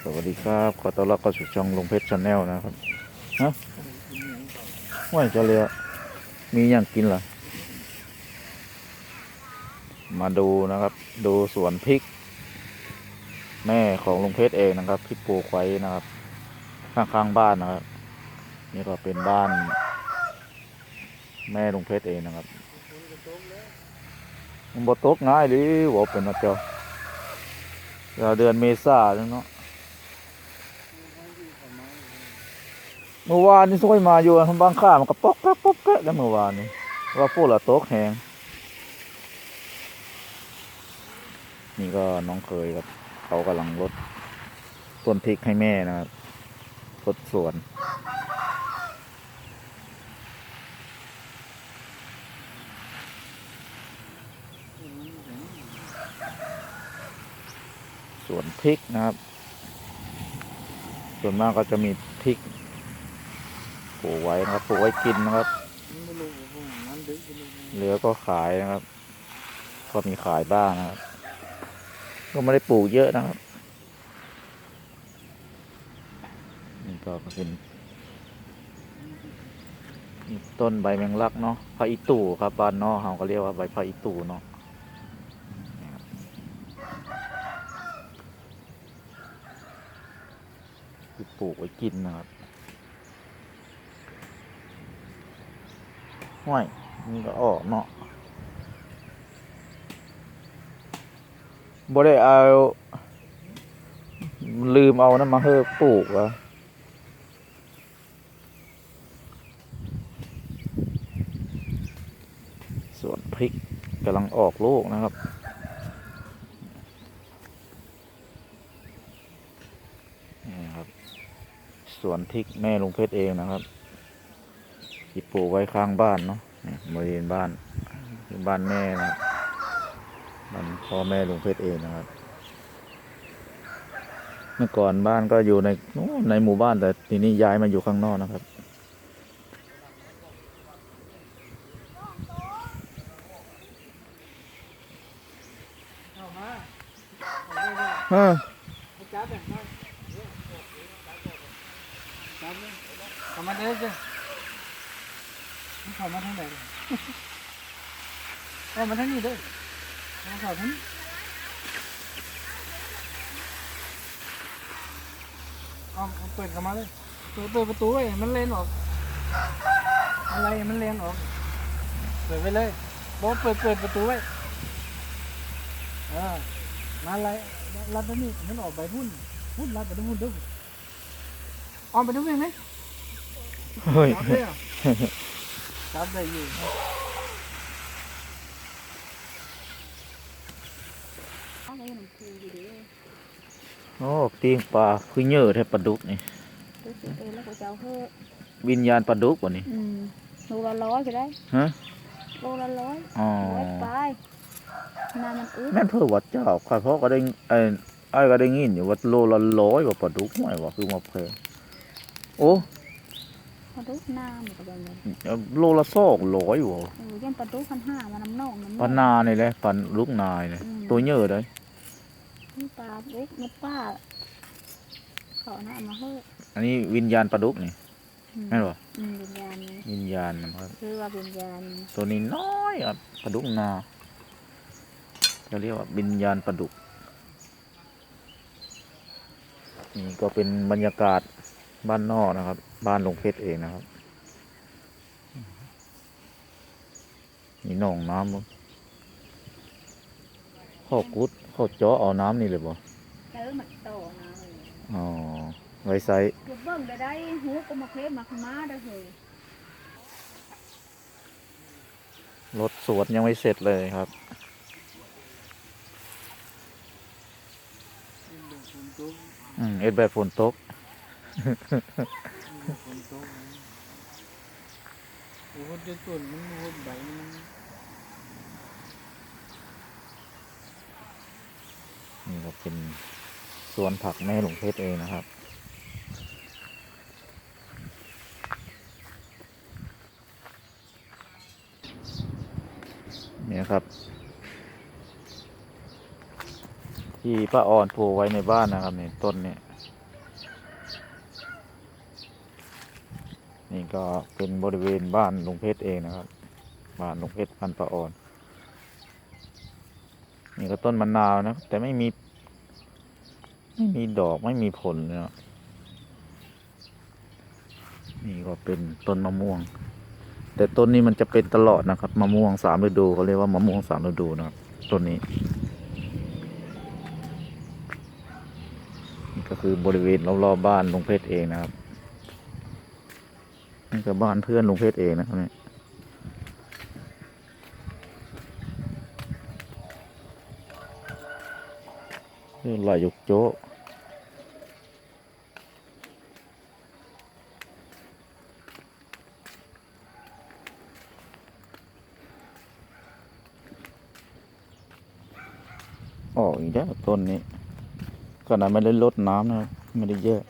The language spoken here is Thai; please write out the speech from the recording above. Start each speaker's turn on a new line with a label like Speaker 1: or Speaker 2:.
Speaker 1: สวัสดีครับ ขอต้อนรับเข้าสู่ช่องลงเพชรชาแนลนะครับฮะว่าจะเลยมีอย่างกินเหรอมาดูนะครับ ดูสวนพริก แม่ของลุงเพชรเองนะครับที่ปลูกไว้นะครับ ข้างๆบ้านนะครับ นี่ก็เป็นบ้าน แม่ลุงเพชรเองนะครับมันบ่ตกง่ายหรือว่าเป็นนะเจ้า เราเดือนเมษาเนาะเมื่อวานนี่ซอยมาอยู่ทบางข้ามันก็ป๊อกแป๊กปอกแป๊กแล้วเมื่อวานนี้ว่าฟูละตกแหงนี่ก็น้องเคยครับเขากำลังลดต้นพริกให้แม่นะครับลดสวน สวนพริกนะครับ ส่วนมากก็จะมีพริกปลูกไว้นะครับปลูกไว้กินนะครับ เหลือก็ขายนะครับ ก็มีขายบ้างนะครับ ก็ไม่ได้ปลูกเยอะนะครับนี่ก็เป็นต้นใบแมงลักเนาะพระอิตู่ครับบ้านนอกเขาก็เรียกว่าใบพระอิตู่เนาะนี่ครับ คือปลูกไว้กินนะครับห้วยนี่ก็ออกเนาะบ่ได้เอา ลืมเอานั่นมาเฮ้อปลูกวะสวนพริกกำลังออกลูกนะครับนี่ครับ สวนพริกแม่ลุงเพชรเองนะครับที่ปลูกไว้ข้างบ้านเนาะนี่บริเวณบ้านคือบ้านแม่นะครับบ้านพ่อแม่ลุงเพชรเองนะครับ เมื่อก่อนบ้านก็อยู่ในนู้นในหมู่บ้านแต่ทีนี้ย้ายมาอยู่ข้างนอกนะครับ
Speaker 2: เอามา
Speaker 1: เออ
Speaker 2: เอาจับแบบนั้นจับเลยเข้ามาเด้อจ้ะมันเข้ามาทางไหนเอามาทางนี้เด้อเอาเข้าทางนี้เอาเอาเปิดเข้ามาเลยเปิดเปิดประตูไว้มันเลนออก อะไรมันเลนออก เปิดไปเลยบอกเปิดเปิดประตูไว้เออมาอะไรรัดตรงนี้มันออกไปพุ่นพุ่นรัดไปตรงพุ่นด้วย ออกไปตรงนี้ไหม
Speaker 1: เฮ้ย
Speaker 2: จับได้อะจับได้อยู่
Speaker 3: เอาไว้หนังสืออยู่เด้อ
Speaker 1: โอ้ตีงปลาคือเยอะแทบปลาดุกนี่
Speaker 3: ดูสิเออแล้วก็จะเอาเพิ่ม
Speaker 1: วิญญาณปลาดุกวะนี่
Speaker 3: อืมโลละร้อยก็ได้
Speaker 1: ฮะ
Speaker 3: โลละร้อย
Speaker 1: อ๋อ
Speaker 3: ร้อยไปน้ำมันอึด
Speaker 1: แม่นเพื่อวัดเจ้าข้าพ่อก็ได้ไอ้ไอ้ก็ได้ยินอยู่ว่าโลละร้อยว่าปลาดุกห่วยว่าคือมาเพง โอ้
Speaker 3: ปลาดุกน้ำมันก็แบบนั้น
Speaker 1: โลละสองร้อยว่ะ
Speaker 3: เออยันปลาดุกพันห้ามาน้ำนองน้ำ
Speaker 1: ปลานาเนี่ยเลยปลาลูกนายเนี่ยตัวเยอะเลย
Speaker 3: นี่ปลาเล็กนี่ป้าเขาหน้ามาเฮ้อะ
Speaker 1: อันนี้วิญญาณปลาดุกนี่
Speaker 3: อืม
Speaker 1: แม่นบ่
Speaker 3: อืมวิญญาณนี้
Speaker 1: วิญญาณนะครับ
Speaker 3: คือว่าวิญญาณ
Speaker 1: ตัวนี้น้อยครับปลาดุกนาจะเรียกว่าวิญญาณปลาดุกนี่ก็เป็นบรรยากาศ บ้านนอกนะครับ บ้านหลวงเพชรเองนะครับนี่หนองน้ำบ่เข้ากุดเข้าเจาะเอาน้ำนี่เลยบ่
Speaker 3: เออมันโตนะเลย
Speaker 1: อ๋อไว้ใส่
Speaker 3: เก็บเบิ่งได้ได้หูก็มาเคลมมาขมาได้เลย
Speaker 1: รถสวนยังไม่เสร็จเลยครับ
Speaker 2: ฝนตก
Speaker 1: อืมเอ็ดแบบฝนตก
Speaker 2: ฝนตกโอ้โหเจะต้นมันโอ้โหใบมัน
Speaker 1: นี่ก็เป็นสวนผักแม่หลวงเพชรเองนะครับนี่นะครับ ที่ป้าอ่อนปลูกไว้ในบ้านนะครับนี่ต้นเนี่ย ก็เป็นบริเวณบ้านลุงเพชรเองนะครับ บ้านลุงเพชรพันป้าออน นี่ก็ต้นมะนาวนะแต่ไม่มี ไม่มีดอกไม่มีผลเนะนี่ก็เป็นต้นมะม่วง แต่ต้นนี้มันจะเป็นตลอดนะครับมะม่วงสามฤดูเขาเรียกว่ามะม่วงสามฤดูนะครับต้นนี้นี่ก็คือบริเวณรอบๆบ้านลุงเพชรเองนะครับ นี่ก็บ้านเพื่อนลุงเพชรเองนะครับเนี่ยเรื่องลยกโจ๊ะออกอีกแล้วต้นนี้ขนาดไม่ได้ลดน้ำนะครับ ไม่ได้เยอะ